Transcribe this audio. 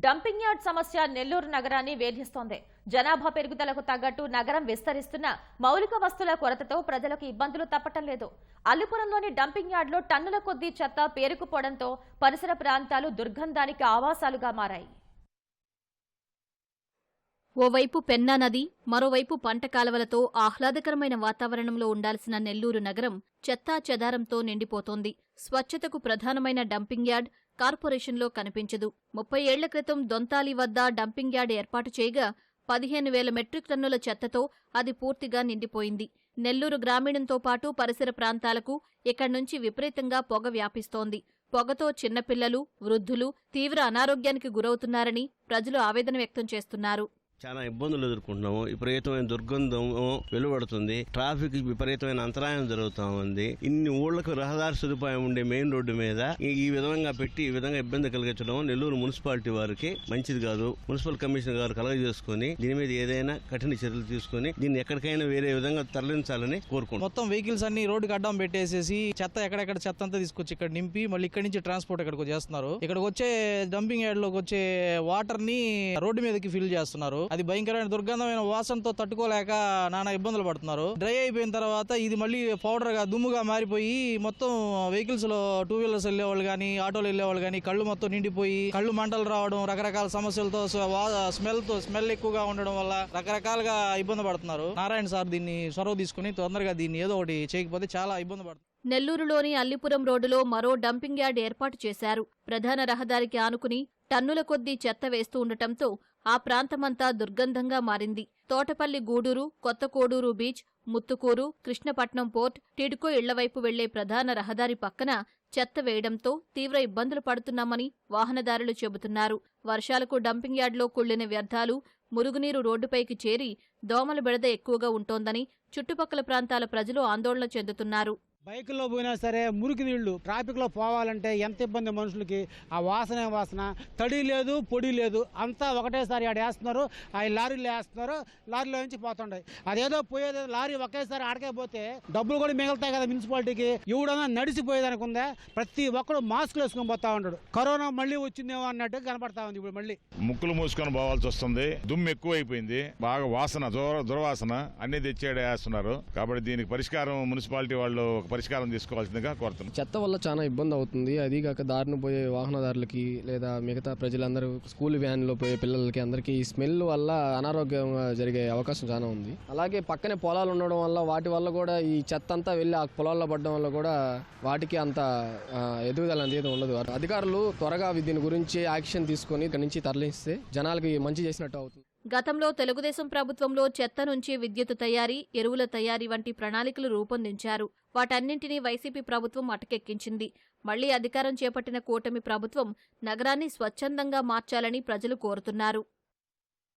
Dumping yard సమస్య నెల్లూరు నగరాన్ని వేధిస్తోంది. జనాభా పెరుగుదలకు తగ్గట్టు నగరం విస్తరిస్తున్న మౌలిక వస్తువుల కొరతతో ప్రజలకు ఇబ్బందులు తప్పటం లేదు. అల్లిపురంలోని డంపింగ్ యార్డ్లో టన్నుల కొద్దీ చెత్త పేరుకుపోవడంతో పరిసర ప్రాంతాలు దుర్గంధానికి ఆవాసాలుగా మారాయి. ఓవైపు పెన్నా నది మరోవైపు పంట కాలవలతో ఆహ్లాదకరమైన వాతావరణంలో ఉండాల్సిన నెల్లూరు నగరం చెత్తా చెదారంతో నిండిపోతోంది. స్వచ్ఛతకు ప్రధానమైన డంపింగ్ యార్డ్ కార్పొరేషన్లో కనిపించదు. ముప్పై ఏళ్ళ క్రితం దొంతాలి వద్ద డంపింగ్ యార్డ్ ఏర్పాటు చేయగా పదిహేను వేల మెట్రిక్ టన్నుల చెత్తతో అది పూర్తిగా నిండిపోయింది. నెల్లూరు గ్రామీణంతో పాటు పరిసర ప్రాంతాలకు ఇక్కడి నుంచి విపరీతంగా పొగ వ్యాపిస్తోంది. పొగతో చిన్నపిల్లలు వృద్ధులు తీవ్ర అనారోగ్యానికి గురవుతున్నారని ప్రజలు ఆవేదన వ్యక్తం చేస్తున్నారు. చాలా ఇబ్బందులు ఎదుర్కొంటున్నాము. విపరీతమైన దుర్గంధం వెలువడుతుంది. ట్రాఫిక్ విపరీతమైన అంతరాయం జరుగుతా ఉంది. ఇన్ని ఊళ్ళకు రహదారి సదుపాయం ఉండే మెయిన్ రోడ్డు మీద ఈ- విధంగా పెట్టి ఈ విధంగా ఇబ్బంది కలిగించడం నెల్లూరు మున్సిపాలిటీ వారికి మంచిది కాదు. మున్సిపల్ కమిషనర్ గారు కలగజేసుకుని దీని మీద ఏదైనా కఠిన చర్యలు తీసుకుని దీన్ని ఎక్కడికైనా వేరే విధంగా తరలించాలని కోరుకుంటున్నాం. మొత్తం వెహికల్స్ అన్ని రోడ్డుకి అడ్డం పెట్టేసేసి చెత్త ఎక్కడెక్కడ చెత్త అంతా తీసుకొచ్చి ఇక్కడ నింపి మళ్ళీ ఇక్కడి నుంచి ట్రాన్స్పోర్ట్ ఇక్కడికి చేస్తున్నారు. ఇక్కడికి వచ్చే డంపింగ్ యార్డ్లోకి వచ్చే వాటర్ని రోడ్డు మీదకి ఫిల్ చేస్తున్నారు. అది భయంకరమైన దుర్గంధమైన వాసనతో తట్టుకోలేక నానా ఇబ్బందులు పడుతున్నారు. డ్రై అయిపోయిన తర్వాత ఇది మళ్ళీ పౌడర్గా దుమ్ముగా మారిపోయి మొత్తం వెహికల్స్లో టూ వీలర్స్ వెళ్ళే వాళ్ళు కానీ ఆటోలు వెళ్ళే వాళ్ళు కానీ కళ్ళు మొత్తం నిండిపోయి కళ్ళు మంటలు రావడం రకరకాల సమస్యలతో స్మెల్తో స్మెల్ ఎక్కువగా ఉండడం వల్ల రకరకాలుగా ఇబ్బంది పడుతున్నారు. నారాయణ సార్ దీన్ని చొరవ తీసుకుని తొందరగా దీన్ని ఏదో ఒకటి చేయకపోతే చాలా ఇబ్బంది పడుతుంది నెల్లూరులోని అల్లిపురం రోడ్డులో మరో డంపింగ్ యార్డ్ ఏర్పాటు చేశారు. ప్రధాన రహదారికి ఆనుకుని టన్నుల కొద్దీ చెత్త వేస్తూ ఉండటంతో ఆ ప్రాంతమంతా దుర్గంధంగా మారింది. తోటపల్లి గూడూరు కొత్తకోడూరు బీచ్ ముత్తుకూరు కృష్ణపట్నం పోర్ట్ టిడ్కో ఇళ్ళవైపు వెళ్ళే ప్రధాన రహదారి పక్కన చెత్త వేయడంతో తీవ్ర ఇబ్బందులు పడుతున్నామని వాహనదారులు చెబుతున్నారు. వర్షాలకు డంపింగ్ యార్డ్లో కుళ్ళిన వ్యర్థాలు మురుగునీరు రోడ్డుపైకి చేరి దోమల బెడద ఎక్కువగా ఉంటోందని చుట్టుపక్కల ప్రాంతాల ప్రజలు ఆందోళన చెందుతున్నారు. బైకుల్లో పోయినా సరే మురికి నీళ్ళు ట్రాఫిక్లో పోవాలంటే ఎంత ఇబ్బంది మనుషులకి? ఆ వాసనే వాసన? తడి లేదు పొడి లేదు. అంతా ఒకటేసారి ఆడ వేస్తున్నారు ఆ లారీలు వేస్తున్నారు లారీలో నుంచి పోతుంటాయి. అదేదో పోయేది లారీ ఒకేసారి ఆడకే పోతే డబ్బులు కూడా మిగులుతాయి కదా మున్సిపాలిటీకి. ఎవడన్నా నడిచిపోయేదానికి ఉందా ప్రతి ఒక్కడు మాస్కులు వేసుకొని పోతా ఉంటాడు. కరోనా మళ్ళీ వచ్చిందేమో అన్నట్టు కనపడతా ఉంది ఇప్పుడు మళ్ళీ. ముక్కులు మూసుకొని పోవాల్సి వస్తుంది. దుమ్ము ఎక్కువైపోయింది. బాగా వాసన దుర్వాసన అన్ని తెచ్చేడ వేస్తున్నారు. కాబట్టి దీనికి పరిష్కారం మున్సిపాలిటీ వాళ్ళు పరిష్కారం తీసుకోవాల్సిందిగా కోరుతున్నాం. చెత్త వల్ల చాలా ఇబ్బంది అవుతుంది. అది కాక దారిన పోయే వాహనదారులకి లేదా మిగతా ప్రజలందరూ స్కూల్ వ్యాన్లో పోయే పిల్లలకి అందరికీ ఈ స్మెల్ వల్ల అనారోగ్యం జరిగే అవకాశం చాలా ఉంది. అలాగే పక్కనే పొలాలు ఉండడం వల్ల వాటి వల్ల కూడా ఈ చెత్త అంతా వెళ్ళి ఆ పొలాల్లో పడడం వల్ల కూడా వాటికి అంత ఎదుగుదల అనేది ఉండదు. అధికారులు త్వరగా దీని గురించి యాక్షన్ తీసుకొని ఇక్కడ నుంచి తరలిస్తే జనాలకి మంచి చేసినట్టు అవుతుంది. గతంలో తెలుగుదేశం ప్రభుత్వంలో చెత్త నుంచి విద్యుత్ తయారీ ఎరువుల తయారీ వంటి ప్రణాళికలు రూపొందించారు. వాటన్నింటినీ వైసీపీ ప్రభుత్వం అటకెక్కించింది. మళ్ళీ అధికారం చేపట్టిన కూటమి ప్రభుత్వం నగరాన్ని స్వచ్ఛందంగా మార్చాలని ప్రజలు కోరుతున్నారు.